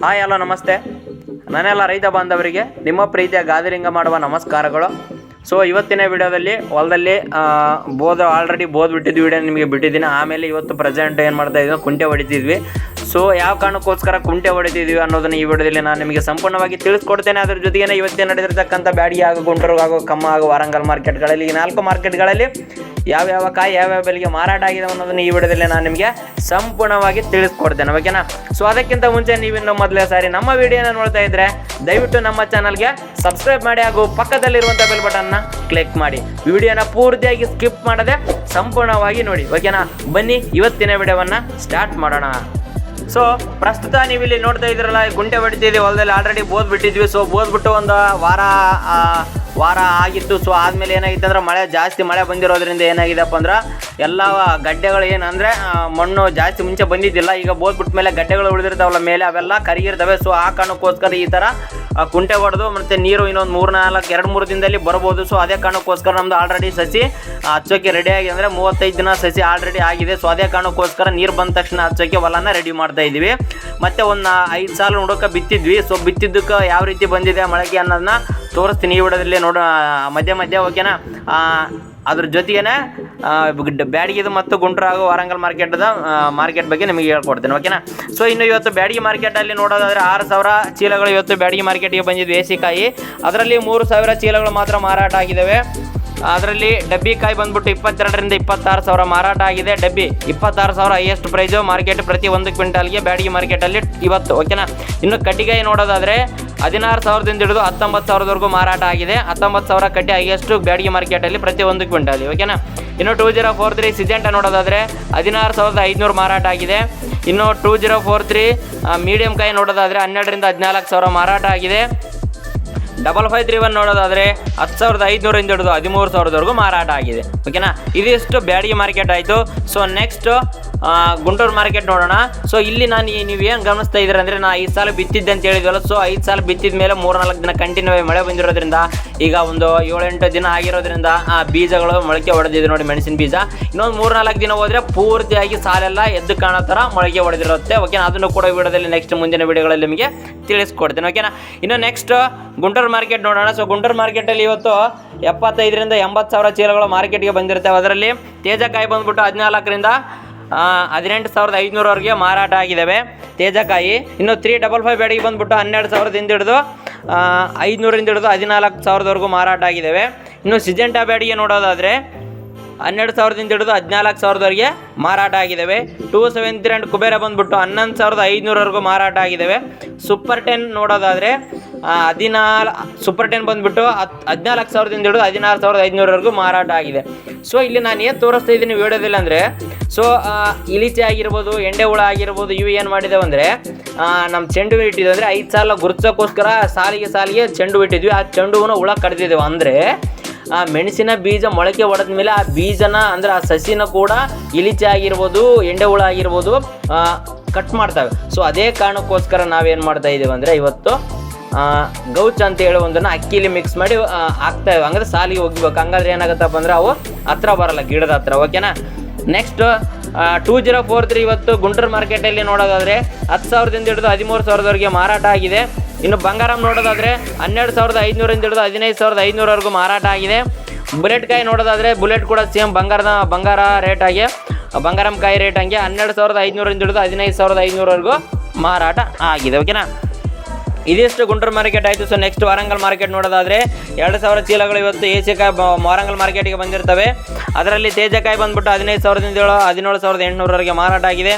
Hi, hello, ನಮಸ್ತೆ. ನಾನೆಲ್ಲ ರೈತ ಬಾಂಧವರಿಗೆ ನಿಮ್ಮ ಪ್ರೀತಿಯ ಗಾದರಿಂಗ ಮಾಡುವ ನಮಸ್ಕಾರಗಳು. ಸೊ ಇವತ್ತಿನ ವಿಡಿಯೋದಲ್ಲಿ, ಹೊಲದಲ್ಲಿ ಬೋದ ಆಲ್ರೆಡಿ ಬೋದ್ ಬಿಟ್ಟಿದ್ದು ವಿಡಿಯೋ ನಿಮಗೆ ಬಿಟ್ಟಿದ್ದೀನಿ. ಆಮೇಲೆ ಇವತ್ತು ಪ್ರೆಸೆಂಟ್ ಏನು ಮಾಡ್ತಾ ಇದ್ದೀವಿ ಕುಂಟೆ ಹೊಡಿತಿದ್ವಿ. ಸೊ ಯಾವ ಕಾರಣಕ್ಕೋಸ್ಕರ ಕುಂಟೆ ಹೊಡಿತಿದ್ವಿ ಅನ್ನೋದನ್ನು ಈ ವಿಡಿಯೋದಲ್ಲಿ ನಾನು ನಿಮಗೆ ಸಂಪೂರ್ಣವಾಗಿ ತಿಳಿಸ್ಕೊಡ್ತೇನೆ. ಅದ್ರ ಜೊತೆಗೆ ಇವತ್ತೇ ನಡೆದಿರ್ತಕ್ಕಂಥ ಬ್ಯಾಡಿಗೆ ಹಾಗೂ ಗುಂಟೂರು ಹಾಗೂ ಕಮ್ಮ ಹಾಗೂ ವಾರಂಗಲ್ ಮಾರ್ಕೆಟ್ಗಳಲ್ಲಿ ಈ ನಾಲ್ಕು ಮಾರ್ಕೆಟ್ಗಳಲ್ಲಿ ಯಾವ್ಯಾವ ಕಾಯಿ ಯಾವ್ಯಾವ ಬೆಲೆಗೆ ಮಾರಾಟ ಆಗಿದೆ ಅನ್ನೋದನ್ನ ಈ ವಿಡಿಯೋದಲ್ಲಿ ನಾನು ನಿಮಗೆ ಸಂಪೂರ್ಣವಾಗಿ ತಿಳಿಸ್ಕೊಡ್ತೇನೆ ಓಕೆನಾ ಸೊ ಅದಕ್ಕಿಂತ ಮುಂಚೆ ನೀವಿನ್ನು ಮೊದಲೇ ಸಾರಿ ನಮ್ಮ ವಿಡಿಯೋನ ನೋಡ್ತಾ ಇದ್ರೆ ದಯವಿಟ್ಟು ನಮ್ಮ ಚಾನಲ್ಗೆ ಸಬ್ಸ್ಕ್ರೈಬ್ ಮಾಡಿ ಹಾಗೂ ಪಕ್ಕದಲ್ಲಿರುವಂಥ ಬೆಲ್ ಬಟನ್ನ ಕ್ಲಿಕ್ ಮಾಡಿ. ವಿಡಿಯೋನ ಪೂರ್ತಿಯಾಗಿ ಸ್ಕಿಪ್ ಮಾಡದೆ ಸಂಪೂರ್ಣವಾಗಿ ನೋಡಿ ಓಕೆನಾ ಬನ್ನಿ, ಇವತ್ತಿನ ವಿಡಿಯೋವನ್ನು ಸ್ಟಾರ್ಟ್ ಮಾಡೋಣ. ಸೊ ಪ್ರಸ್ತುತ ನೀವು ಇಲ್ಲಿ ನೋಡ್ತಾ ಇದ್ರಲ್ಲ ಗುಂಟೆ ಹೊಡಿತಿದ್ವಿ ಹೊಲದಲ್ಲಿ ಆಲ್ರೆಡಿ ಬೋದ್ ಬಿಟ್ಟಿದ್ವಿ. ಸೊ ಬೋದ್ಬಿಟ್ಟು ಒಂದು ವಾರ ವಾರ ಆಗಿತ್ತು ಸೊ ಆದ್ಮೇಲೆ ಏನಾಗಿತ್ತು ಅಂದ್ರೆ ಮಳೆ ಜಾಸ್ತಿ ಮಳೆ ಬಂದಿರೋದ್ರಿಂದ ಏನಾಗಿದೆಪ್ಪ ಅಂದ್ರೆ ಎಲ್ಲ ಗಡ್ಡೆಗಳು ಏನಂದ್ರೆ ಮಣ್ಣು ಜಾಸ್ತಿ ಮುಂಚೆ ಬಂದಿದ್ದಿಲ್ಲ ಈಗ ಬೋದ್ ಬಿಟ್ಟ ಮೇಲೆ ಗಡ್ಡೆಗಳು ಉಳಿದಿರ್ತಾವಲ್ಲ ಮೇಲೆ ಅವೆಲ್ಲ ಕರಿಗಿರ್ತವೆ. ಸೊ ಆ ಕಾರಣಕ್ಕೋಸ್ಕರ ಈ ಆ, ಕುಂಟೆ ಹೊಡೆದು ಮತ್ತೆ ನೀರು ಇನ್ನೊಂದು ಮೂರು ನಾಲ್ಕು ಎರಡು ಮೂರು ದಿನದಲ್ಲಿ ಬರ್ಬೋದು. ಸೊ ಅದೇ ಕಾರಣಕ್ಕೋಸ್ಕರ ನಮ್ದು ಆಲ್ರೆಡಿ ಸಸಿ ಹಚ್ಚೋಕೆ ರೆಡಿ ಆಗಿದೆ ಅಂದರೆ ಮೂವತ್ತೈದು ದಿನ ಸಸಿ ಆಲ್ರೆಡಿ ಆಗಿದೆ. ಸೊ ಅದೇ ಕಾರಣಕ್ಕೋಸ್ಕರ ನೀರು ಬಂದ ತಕ್ಷಣ ಹಚ್ಚೋಕೆ ಹೊಲನ ರೆಡಿ ಮಾಡ್ತಾ ಇದೀವಿ ಮತ್ತೆ ಒಂದು ಐದು ಸಾಲ ನೋಡೋಕೆ ಬಿತ್ತಿದ್ವಿ. ಸೊ ಬಿತ್ತಿದ್ದಕ್ಕೆ ಯಾವ ರೀತಿ ಬಂದಿದೆ ಮಳೆಗೆ ಅನ್ನೋದನ್ನ ತೋರಿಸ್ತೀನಿ ಈ ವಿಡಿಯೋದಲ್ಲಿ ನೋಡೋ, ಮಧ್ಯ ಮಧ್ಯ ಓಕೆನಾ ಅದ್ರ ಜೊತೆಗೇನೆ ಬ್ಯಾಡಗಿದು ಮತ್ತು ಗುಂಡ್ರಾಗು ವಾರಂಗಲ್ ಮಾರ್ಕೆಟ್ದ ಮಾರ್ಕೆಟ್ ಬಗ್ಗೆ ನಿಮಗೆ ಹೇಳ್ಕೊಡ್ತೀನಿ, ಓಕೆನಾ? ಸೊ ಇನ್ನು ಇವತ್ತು ಬ್ಯಾಡಿಗೆ ಮಾರ್ಕೆಟಲ್ಲಿ ನೋಡೋದಾದರೆ ಆರು ಸಾವಿರ ಚೀಲಗಳು ಇವತ್ತು ಬ್ಯಾಡಿಗೆ ಮಾರ್ಕೆಟಿಗೆ ಬಂದಿದ್ದು ಏಸಿಕಾಯಿ ಅದರಲ್ಲಿ ಮೂರು ಸಾವಿರ ಚೀಲಗಳು ಮಾತ್ರ ಮಾರಾಟ ಆಗಿದ್ದಾವೆ ಅದರಲ್ಲಿ ಡಬ್ಬಿ ಕಾಯಿ ಬಂದ್ಬಿಟ್ಟು ಇಪ್ಪತ್ತೆರಡರಿಂದ ಇಪ್ಪತ್ತಾರು ಸಾವಿರ ಮಾರಾಟ ಆಗಿದೆ. ಡಬ್ಬಿ ಇಪ್ಪತ್ತಾರು ಸಾವಿರ ಹೈಯೆಸ್ಟ್ ಪ್ರೈಸು ಮಾರ್ಕೆಟ್ ಪ್ರತಿ ಒಂದು ಕ್ವಿಂಟಾಲ್ಗೆ ಬ್ಯಾಡಿಗೆ ಮಾರ್ಕೆಟಲ್ಲಿ ಇವತ್ತು, ಓಕೆನಾ? ಇನ್ನು ಕಟ್ಟಿಗೆ ನೋಡೋದಾದರೆ ಹದಿನಾರು ಸಾವಿರದಿಂದ ಹಿಡಿದು ಹತ್ತೊಂಬತ್ತು ಸಾವಿರದವರೆಗೂ ಮಾರಾಟ ಆಗಿದೆ. ಹತ್ತೊಂಬತ್ತು ಸಾವಿರ ಕಟ್ಟಿ ಹೈಯೆಸ್ಟ್ ಬ್ಯಾಡಿಗೆ ಮಾರ್ಕೆಟಲ್ಲಿ ಪ್ರತಿ ಒಂದು ಕ್ವಿಂಟಲ್ ಓಕೆನಾ ಇನ್ನು two zero four three Syngenta ನೋಡೋದಾದರೆ ಹದಿನಾರು ಸಾವಿರದ ಐದುನೂರು ಮಾರಾಟ ಆಗಿದೆ. ಇನ್ನು two zero four three medium ಕಾಯಿ ನೋಡೋದಾದರೆ ಹನ್ನೆರಡರಿಂದ ಹದಿನಾಲ್ಕು ಸಾವಿರ ಮಾರಾಟ ಆಗಿದೆ. ಡಬಲ್ ಫೈವ್ ತ್ರೀ ಒನ್ ನೋಡೋದಾದರೆ ಹತ್ತು ಸಾವಿರದ ಐದುನೂರಿಂದ ಹಿಡಿದು ಹದಿಮೂರು ಸಾವಿರದವರೆಗೂ ಮಾರಾಟ ಆಗಿದೆ ಓಕೆನಾ ಇದಿಷ್ಟು ಬ್ಯಾಡಿಗೆ ಮಾರ್ಕೆಟ್ ಆಯಿತು. ಸೊ ನೆಕ್ಸ್ಟ್ ಗುಂಟೂರು ಮಾರ್ಕೆಟ್ ನೋಡೋಣ. ಸೊ ಇಲ್ಲಿ ನಾನು ನೀವು ಏನು ಗಮನಿಸ್ತಾ ಇದ್ದೀರ ಅಂದರೆ ನಾನು ಐದು ಸಾಲ ಬಿತ್ತಿದ್ದೆ ಅಂತ ಹೇಳಿದ್ವಲ್ಲ. ಸೊ ಐದು ಸಾಲ ಬಿತ್ತಿದ ಮೇಲೆ ಮೂರು ನಾಲ್ಕು ದಿನ ಕಂಟಿನ್ಯೂ ಆಗಿ ಮಳೆ ಬಂದಿರೋದ್ರಿಂದ, ಈಗ ಒಂದು ಏಳೆಂಟು ದಿನ ಆಗಿರೋದ್ರಿಂದ, ಆ, ಬೀಜಗಳು ಮೊಳಕೆ ಹೊಡೆದಿದೆ ನೋಡಿ ಮೆಣಸಿನ ಬೀಜ. ಇನ್ನೊಂದು ಮೂರು ನಾಲ್ಕು ದಿನ ಹೋದರೆ ಪೂರ್ತಿಯಾಗಿ ಸಾಲೆಲ್ಲ ಎದ್ದು ಕಾಣೋ ಥರ ಮೊಳಕೆ ಹೊಡೆದಿರುತ್ತೆ ಓಕೆನಾ ಅದನ್ನು ಕೂಡ ವಿಡಿಯೋದಲ್ಲಿ ನೆಕ್ಸ್ಟ್ ಮುಂದಿನ ವಿಡಿಯೋಗಳಲ್ಲಿ ನಿಮಗೆ ತಿಳಿಸ್ಕೊಡ್ತೇನೆ. ಓಕೆನಾ ಇನ್ನು ನೆಕ್ಸ್ಟ್ ಗುಂಟೂರು ಮಾರ್ಕೆಟ್ ನೋಡೋಣ. ಸೊ ಗುಂಟೂರು ಮಾರ್ಕೆಟಲ್ಲಿ ಇವತ್ತು ಎಪ್ಪತ್ತೈದರಿಂದ ಎಂಬತ್ತು ಸಾವಿರ ಚೀಲಗಳು ಮಾರ್ಕೆಟ್ಗೆ ಬಂದಿರ್ತವೆ ಅದರಲ್ಲಿ ತೇಜಕಾಯಿ ಬಂದ್ಬಿಟ್ಟು ಹದಿನಾಲ್ಕರಿಂದ ಹದಿನೆಂಟು ಸಾವಿರದ ಐದುನೂರವರೆಗೆ ಮಾರಾಟ ಆಗಿದ್ದಾವೆ ತೇಜಕಾಯಿ, ಇನ್ನು ತ್ರೀ ಡಬಲ್ ಫೈವ್ ಬೇಡಿಗೆ ಬಂದುಬಿಟ್ಟು ಹನ್ನೆರಡು ಸಾವಿರದಿಂದ ಹಿಡಿದು ಐದುನೂರಿಂದ ಹಿಡಿದು ಹದಿನಾಲ್ಕು ಸಾವಿರದವರೆಗೂ ಮಾರಾಟ ಆಗಿದ್ದಾವೆ ಇನ್ನು ಸಿಜೆಂಟಾ ಬೇಡಿಗೆ ನೋಡೋದಾದರೆ, ಹನ್ನೆರಡು ಸಾವಿರದಿಂದ ಹಿಡಿದು ಹದಿನಾಲ್ಕು ಸಾವಿರದವರೆಗೆ ಮಾರಾಟ ಆಗಿದ್ದಾವೆ two seven three and Kubera ಬಂದುಬಿಟ್ಟು ಹನ್ನೊಂದು ಸಾವಿರದ ಐದುನೂರವರೆಗೂ ಮಾರಾಟ ಆಗಿದ್ದಾವೆ ಸೂಪರ್ ಟೆನ್ ನೋಡೋದಾದರೆ ಹದಿನಾಲ್ ಸೂಪರ್ ಟೆನ್ ಬಂದ್ಬಿಟ್ಟು ಹತ್ತು ಹದಿನಾಲ್ಕು ಸಾವಿರದಿಂದ ಹಿಡಿದು ಹದಿನಾರು ಸಾವಿರದ ಐದುನೂರವರೆಗೂ ಮಾರಾಟ ಆಗಿದೆ. ಸೊ ಇಲ್ಲಿ ನಾನು ಏನು ತೋರಿಸ್ತಾ ಇದ್ದೀನಿ ವಿಡಿಯೋದಲ್ಲಿ ಅಂದರೆ ಸೊ ಇಲಿಚೆ ಆಗಿರ್ಬೋದು ಎಂಡೆ ಹುಳ ಆಗಿರ್ಬೋದು, ಇವು ಏನು ಮಾಡಿದ್ದೇವೆ ಅಂದರೆ ನಮ್ಮ ಚೆಂಡು ಇಟ್ಟಿದ್ವಿ ಅಂದರೆ ಐದು ಸಾಲ ಗುರುತಿಸೋಕ್ಕೋಸ್ಕರ ಸಾಲಿಗೆ ಸಾಲಿಗೆ ಚೆಂಡು ಇಟ್ಟಿದ್ವಿ. ಆ ಚೆಂಡು ಹುಳ ಕಡ್ದಿದ್ದೆವು ಅಂದರೆ, ಆ ಮೆಣಸಿನ ಬೀಜ ಮೊಳಕೆ ಹೊಡೆದ ಮೇಲೆ ಆ ಬೀಜನ ಅಂದ್ರೆ ಆ ಸಸಿನ ಕೂಡ ಇಲಿಚೆ ಆಗಿರ್ಬೋದು ಎಂಡೆ ಹುಳ ಆಗಿರ್ಬೋದು ಕಟ್ ಮಾಡ್ತವೆ. ಸೊ ಅದೇ ಕಾರಣಕ್ಕೋಸ್ಕರ ನಾವೇನು ಮಾಡ್ತಾ ಇದ್ದೀವಿ ಅಂದರೆ, ಇವತ್ತು ಗೌಚ್ ಅಂತ ಹೇಳಿ ಒಂದನ್ನು ಅಕ್ಕಿಲಿ ಮಿಕ್ಸ್ ಮಾಡಿ ಹಾಕ್ತಾ ಹಂಗಂದ್ರೆ ಸಾಲಿಗೆ ಹೋಗ್ಬೇಕು. ಹಂಗಾದ್ರೆ ಏನಾಗುತ್ತಪ್ಪ ಅಂದ್ರೆ ಅವು ಹತ್ರ ಬರಲ್ಲ, ಗಿಡದ ಹತ್ರ. ಓಕೆನಾ next two zero four three ಇವತ್ತು ಗುಂಟೂರು ಮಾರ್ಕೆಟಲ್ಲಿ ನೋಡೋದಾದರೆ ಹತ್ತು ಸಾವಿರದಿಂದ ಹಿಡಿದು ಹದಿಮೂರು ಸಾವಿರದವರೆಗೆ ಮಾರಾಟ ಆಗಿದೆ. ಇನ್ನು ಬಂಗಾರಂ ನೋಡೋದಾದರೆ ಹನ್ನೆರಡು ಸಾವಿರದ ಐದುನೂರಿಂದ ಹಿಡಿದು ಹದಿನೈದು ಸಾವಿರದ ಐದುನೂರವರೆಗೂ ಮಾರಾಟ ಆಗಿದೆ. ಬುಲೆಟ್ ಕಾಯಿ ನೋಡೋದಾದ್ರೆ ಬುಲೆಟ್ ಕೂಡ ಸೇಮ್ ಬಂಗಾರದ, ಬಂಗಾರ ರೇಟ್ ಆಗಿ ಬಂಗಾರಂ ಕಾಯಿ ರೇಟ್ ಹಂಗೆ ಹನ್ನೆರಡು ಸಾವಿರದ ಐದುನೂರಿಂದ ಹಿಡಿದು ಹದಿನೈದು ಸಾವಿರದ ಐದುನೂರವರೆಗೂ ಮಾರಾಟ ಆಗಿದೆ. ಓಕೆನಾ ಇದಿಷ್ಟು ಗುಂಟೂರು ಮಾರ್ಕೆಟ್ ಆಯಿತು. ಸೊ ನೆಕ್ಸ್ಟ್ ವಾರಂಗಲ್ ಮಾರ್ಕೆಟ್ ನೋಡೋದಾದರೆ ಎರಡು ಸಾವಿರ ಚೀಲಗಳು ಇವತ್ತು ಏಸಿಕಾಯಿ ವಾರಂಗಲ್ ಮಾರ್ಕೆಟಿಗೆ ಬಂದಿರ್ತವೆ. ಅದರಲ್ಲಿ ತೇಜಕಾಯಿ ಬಂದ್ಬಿಟ್ಟು ಹದಿನೈದು ಸಾವಿರದಿಂದ ಏಳು, ಹದಿನೇಳು ಸಾವಿರದ ಎಂಟುನೂರವರೆಗೆ ಮಾರಾಟ ಆಗಿದೆ.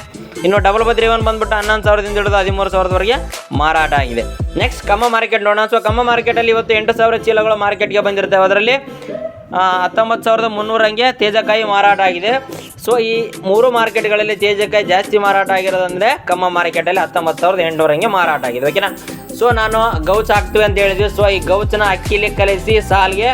ಇನ್ನು ಡಬಲ್ ಬದ್ರಿ ಒನ್ ಬಂದ್ಬಿಟ್ಟು ಹನ್ನೊಂದು ಸಾವಿರದಿಂದ ಹಿಡಿದು ಹದಿಮೂರು ಸಾವಿರದವರೆಗೆ ಮಾರಾಟ ಆಗಿದೆ. ನೆಕ್ಸ್ಟ್ ಕಮ್ಮ ಮಾರ್ಕೆಟ್ ನೋಡೋಣ. ಸೊ ಕಮ್ಮ ಮಾರ್ಕೆಟಲ್ಲಿ ಇವತ್ತು ಎಂಟು ಸಾವಿರ ಚೀಲಗಳು ಮಾರ್ಕೆಟ್ಗೆ ಬಂದಿರ್ತವೆ. ಅದರಲ್ಲಿ ಹತ್ತೊಂಬತ್ತು ಸಾವಿರದ ಮುನ್ನೂರಂಗೆ ತೇಜಕಾಯಿ ಮಾರಾಟ ಆಗಿದೆ. ಸೊ ಈ ಮೂರು ಮಾರ್ಕೆಟ್ಗಳಲ್ಲಿ ತೇಜಕಾಯಿ ಜಾಸ್ತಿ ಮಾರಾಟ ಆಗಿರೋದಂದರೆ ಕಮ್ಮ ಮಾರ್ಕೆಟಲ್ಲಿ ಹತ್ತೊಂಬತ್ತು ಸಾವಿರದ ಎಂಟುನೂರಂಗೆ ಮಾರಾಟ ಆಗಿದೆ. ಓಕೆನಾ ಸೊ ನಾನು ಗೌಚ್ ಹಾಕ್ತೀವಿ ಅಂತ ಹೇಳಿದ್ವಿ. ಸೊ ಈ ಗೌಚನ ಅಕ್ಕಿಲಿ ಕಲಿಸಿ ಸಾಲಿಗೆ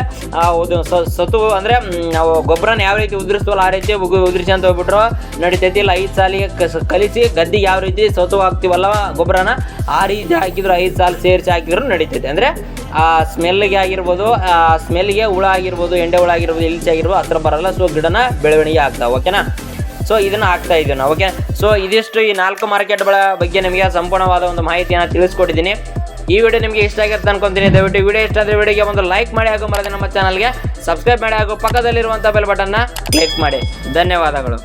ಸತು, ಅಂದರೆ ನಾವು ಗೊಬ್ಬರನ ಯಾವ ರೀತಿ ಉದುರಿಸ್ತೀವಲ್ಲ ಆ ರೀತಿ ಉದುರಿಸಿ ಅಂತ ಹೋಗ್ಬಿಟ್ರು. ನಡಿತೈತಿ ಇಲ್ಲ, ಐದು ಸಾಲಿಗೆ ಕಲಿಸಿ ಗದ್ದಿಗೆ ಯಾವ ರೀತಿ ಸತು ಹಾಕ್ತೀವಲ್ಲ ಗೊಬ್ಬರನ, ಆ ರೀತಿ ಹಾಕಿದ್ರು, ಐದು ಸಾಲು ಸೇರಿಸಿ ಹಾಕಿದ್ರು ನಡೀತೈತೆ. ಅಂದರೆ, ಆ ಸ್ಮೆಲ್ಗೆ ಆಗಿರ್ಬೋದು, ಆ ಸ್ಮೆಲ್ಗೆ ಹುಳ ಆಗಿರ್ಬೋದು ಎಂಡೆ ಹುಳ ಆಗಿರ್ಬೋದು, ಇಲ್ಚೆ ಆಗಿರ್ಬೋದು ಹತ್ರ ಬರಲ್ಲ. ಸೊ ಗಿಡನ ಬೆಳವಣಿಗೆ ಆಗ್ತಾವೆ ಓಕೆನಾ ಸೊ ಇದನ್ನು ಹಾಕ್ತಾ ಇದ್ದೀವಿ ನಾವು ಓಕೆ ಸೊ ಇದಿಷ್ಟು ಈ ನಾಲ್ಕು ಮಾರ್ಕೆಟ್ಗಳ ಬಗ್ಗೆ ನಿಮಗೆ ಸಂಪೂರ್ಣವಾದ ಒಂದು ಮಾಹಿತಿಯನ್ನು ತಿಳಿಸ್ಕೊಟ್ಟಿದ್ದೀನಿ. ಈ ವಿಡಿಯೋ ನಿಮಗೆ ಇಷ್ಟ ಆಗಿರುತ್ತೆ ಅನ್ಕೊಂತೀನಿ. ದಯವಿಟ್ಟು ವಿಡಿಯೋ ಇಷ್ಟ ಆದರೆ ವಿಡಿಯೋಗೆ ಒಂದು ಲೈಕ್ ಮಾಡಿ ಹಾಗೂ ಮರದ ನಮ್ಮ ಚಾನಲ್ಗೆ ಸಬ್ಸ್ಕ್ರೈಬ್ ಮಾಡಿ ಹಾಗೂ ಪಕ್ಕದಲ್ಲಿರುವಂಥ ಬೆಲ್ ಬಟನ್ನ ಕ್ಲಿಕ್ ಮಾಡಿ. ಧನ್ಯವಾದಗಳು.